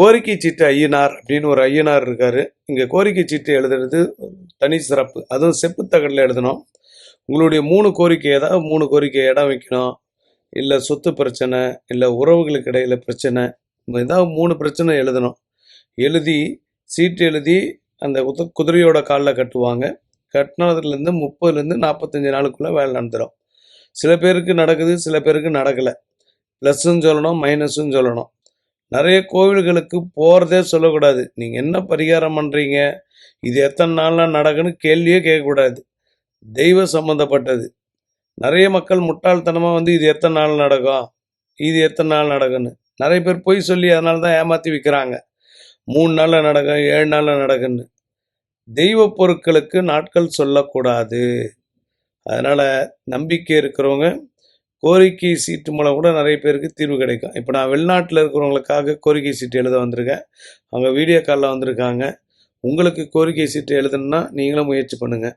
கோரிக்கை சீட்டு ஐயனார் அப்படின்னு ஒரு ஐயனார் இருக்காரு. இங்கே கோரிக்கை சீட்டு எழுதுறது தனி சிறப்பு. அதுவும் செப்புத்தகடில் எழுதணும். உங்களுடைய மூணு கோரிக்கை ஏதாவது மூணு கோரிக்கை இடம் வைக்கணும். இல்லை சொத்து பிரச்சனை இல்லை உறவுகளுக்கு இடையில பிரச்சனை ஏதாவது மூணு பிரச்சனை எழுதணும். எழுதி சீட்டு எழுதி அந்த குத குதிரையோட காலில் கட்டுவாங்க. கட்டினதுலேருந்து முப்பதுலேருந்து நாற்பத்தஞ்சு நாளுக்குள்ளே வேலை நடந்துடும் சில பேருக்கு நடக்குது சில பேருக்கு நடக்கலை. ப்ளஸ்ஸுன்னு சொல்லணும் மைனஸும் சொல்லணும். நிறைய கோவில்களுக்கு போகிறதே சொல்லக்கூடாது. நீங்கள் என்ன பரிகாரம் பண்ணுறீங்க இது எத்தனை நாளில் நடக்குன்னு கேள்வியே கேட்கக்கூடாது. தெய்வ சம்மந்தப்பட்டது நிறைய மக்கள் முட்டாள்தனமாக வந்து இது எத்தனை நாள் நடக்கும்? இது எத்தனை நாள் நடக்குன்னு. நிறைய பேர் பொய் சொல்லி அதனால தான் ஏமாற்றி விற்கிறாங்க மூணு நாளில் நடக்கும் ஏழு நாளில் நடக்குன்னு. தெய்வ பொருட்களுக்கு நாட்கள் சொல்லக்கூடாது. அதனால் நம்பிக்கை இருக்கிறவங்க கோரிக்கை சீட்டு மூலம் கூட நிறைய பேருக்கு தீர்வு கிடைக்கும். இப்போ நான் வெளிநாட்டில் இருக்கிறவங்களுக்காக கோரிக்கை சீட்டு எழுத வந்திருக்கேன். அவங்க வீடியோ காலில் வந்திருக்காங்க. உங்களுக்கு கோரிக்கை சீட்டு எழுதணுன்னா நீங்களும் முயற்சி பண்ணுங்கள்